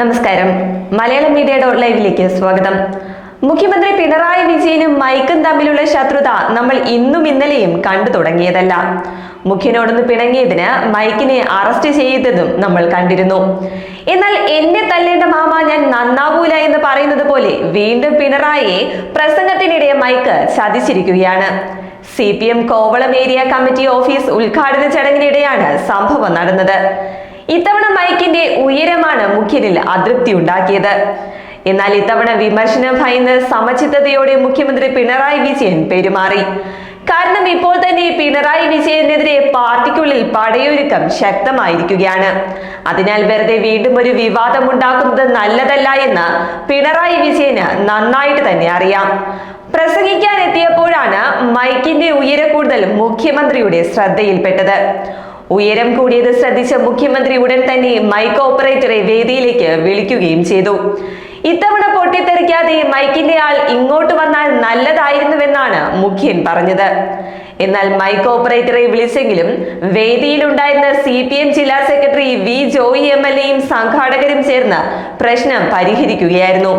നമസ്കാരം. Malayalam media dot ലൈവിലേക്ക് സ്വാഗതം. മുഖ്യമന്ത്രി പിണറായി വിജയനും മൈക്കും തമ്മിലുള്ള ശത്രുത നമ്മൾ ഇന്നും ഇന്നലെയും കണ്ടു തുടങ്ങിയതല്ല. മുഖ്യനോടൊന്ന് പിണങ്ങിയതിന് മൈക്കിനെ അറസ്റ്റ് ചെയ്തതും നമ്മൾ കണ്ടിരുന്നു. എന്നാൽ എന്നെ തല്ലേണ്ട മാമ ഞാൻ നന്നാവൂല എന്ന് പറയുന്നത് പോലെ വീണ്ടും പിണറായിയെ പ്രസംഗത്തിനിടെ mic ചതിച്ചിരിക്കുകയാണ്. C P M Kovalam area committee office ഉദ്ഘാടന ചടങ്ങിനിടെയാണ് സംഭവം നടന്നത്. ഇത്തവണ മൈക്കിന്റെ ഉയരമാണ് മുഖ്യനിൽ അതൃപ്തി ഉണ്ടാക്കിയത്. എന്നാൽ ഇത്തവണ വിമർശനം ഭയന്ന് സമചിത്തതയോടെ മുഖ്യമന്ത്രി പിണറായി വിജയൻ പെരുമാറി. കാരണം ഇപ്പോൾ തന്നെ പിണറായി വിജയനെതിരെ പാർട്ടിക്കുള്ളിൽ പടയൊരുക്കം ശക്തമായിരിക്കുകയാണ്. അതിനാൽ വെറുതെ വീണ്ടും ഒരു വിവാദം ഉണ്ടാക്കുന്നത് നല്ലതല്ല എന്ന് പിണറായി വിജയന് നന്നായിട്ട് തന്നെ അറിയാം. പ്രസംഗിക്കാൻ എത്തിയപ്പോഴാണ് മൈക്കിന്റെ ഉയര കൂടുതൽ മുഖ്യമന്ത്രിയുടെ ശ്രദ്ധയിൽപ്പെട്ടത്. ഉയരം കൂടിയത് ശ്രദ്ധിച്ച മുഖ്യമന്ത്രി ഉടൻ തന്നെ മൈക്ക് ഓപ്പറേറ്ററെ വേദിയിലേക്ക് വിളിക്കുകയും ചെയ്തു. ഇത്തവണ പൊട്ടിത്തെറിക്കാതെ മൈക്കിന്റെ ആൾ ഇങ്ങോട്ട് വന്നാൽ നല്ലതായിരുന്നുവെന്നാണ് മുഖ്യൻ പറഞ്ഞത്. എന്നാൽ മൈക്ക് ഓപ്പറേറ്ററെ വിളിച്ചെങ്കിലും വേദിയിലുണ്ടായിരുന്ന സി പി എം ജില്ലാ secretary V Joy M L എയും സംഘാടകരും ചേർന്ന് പ്രശ്നം പരിഹരിക്കുകയായിരുന്നു.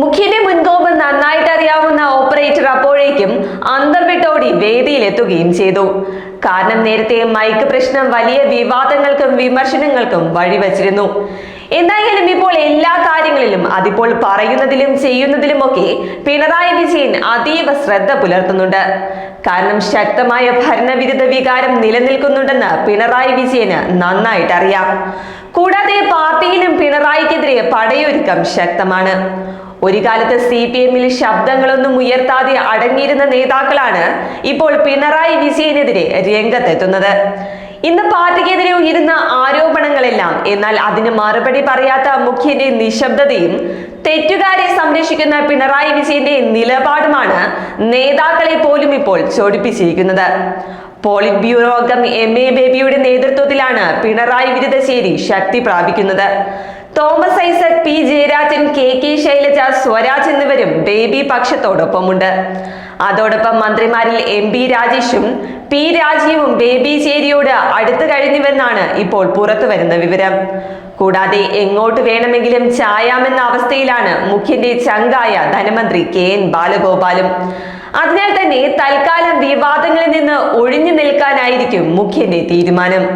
മുഖ്യന്റെ മുൻകോപം നന്നായിട്ട് അറിയാവുന്ന അപ്പോഴേക്കും അന്തർവിട്ടോടി വേദിയിലെത്തുകയും ചെയ്തു. കാരണം നേരത്തെ മൈക്ക് പ്രശ്നം വലിയ വിവാദങ്ങൾക്കും വിമർശനങ്ങൾക്കും വഴിവച്ചിരുന്നു. എന്തായാലും ഇപ്പോൾ എല്ലാ കാര്യങ്ങളിലും അതിപ്പോൾ പറയുന്നതിലും ചെയ്യുന്നതിലുമൊക്കെ പിണറായി വിജയൻ അതീവ ശ്രദ്ധ പുലർത്തുന്നുണ്ട്. കാരണം ശക്തമായ ഭരണവിരുദ്ധ വികാരം നിലനിൽക്കുന്നുണ്ടെന്ന് പിണറായി വിജയന് നന്നായിട്ട് അറിയാം കൂടാതെ പാർട്ടിയിലും പിണറായിക്കെതിരെ പടയൊരുക്കം ശക്തമാണ്. ഒരു കാലത്ത് സി പി എമ്മിൽ ശബ്ദങ്ങളൊന്നും ഉയർത്താതെ അടങ്ങിയിരുന്ന നേതാക്കളാണ് ഇപ്പോൾ പിണറായി വിജയനെതിരെ രംഗത്തെത്തുന്നത്. ഇന്ന് പാർട്ടിക്കെതിരെ ഉയരുന്ന ആരോപണങ്ങളെല്ലാം എന്നാൽ അതിന് മറുപടി പറയാത്ത മുഖ്യന്റെ നിശബ്ദതയും തെറ്റുകാരെ സംരക്ഷിക്കുന്ന പിണറായി വിജയന്റെ നിലപാടുമാണ് നേതാക്കളെ പോലും ഇപ്പോൾ ചോടിപ്പിച്ചിരിക്കുന്നത്. പോളിറ്റ് ബ്യൂറോ അംഗം എം എ ബേബിയുടെ നേതൃത്വത്തിലാണ് പിണറായി വിരുദ്ധ ചേരി ശക്തി പ്രാപിക്കുന്നത്. Thomas Isaac P. Jayarajan K K Shailaja Swaraj എന്നിവരും ബേബി പക്ഷത്തോടൊപ്പമുണ്ട്. അതോടൊപ്പം മന്ത്രിമാരിൽ എം പി രാജേഷും പി രാജീവും ബേബി ചേരിയോട് അടുത്തു കഴിഞ്ഞുവെന്നാണ് ഇപ്പോൾ പുറത്തു വരുന്ന വിവരം. കൂടാതെ എങ്ങോട്ട് വേണമെങ്കിലും ചായാമെന്ന അവസ്ഥയിലാണ് മുഖ്യന്റെ ചങ്കായ ധനമന്ത്രി കെ എൻ ബാലഗോപാലും. അതിനാൽ തന്നെ തൽക്കാലം വിവാദങ്ങളിൽ നിന്ന് ഒഴിഞ്ഞു നിൽക്കാനായിരിക്കും മുഖ്യന്റെ തീരുമാനം.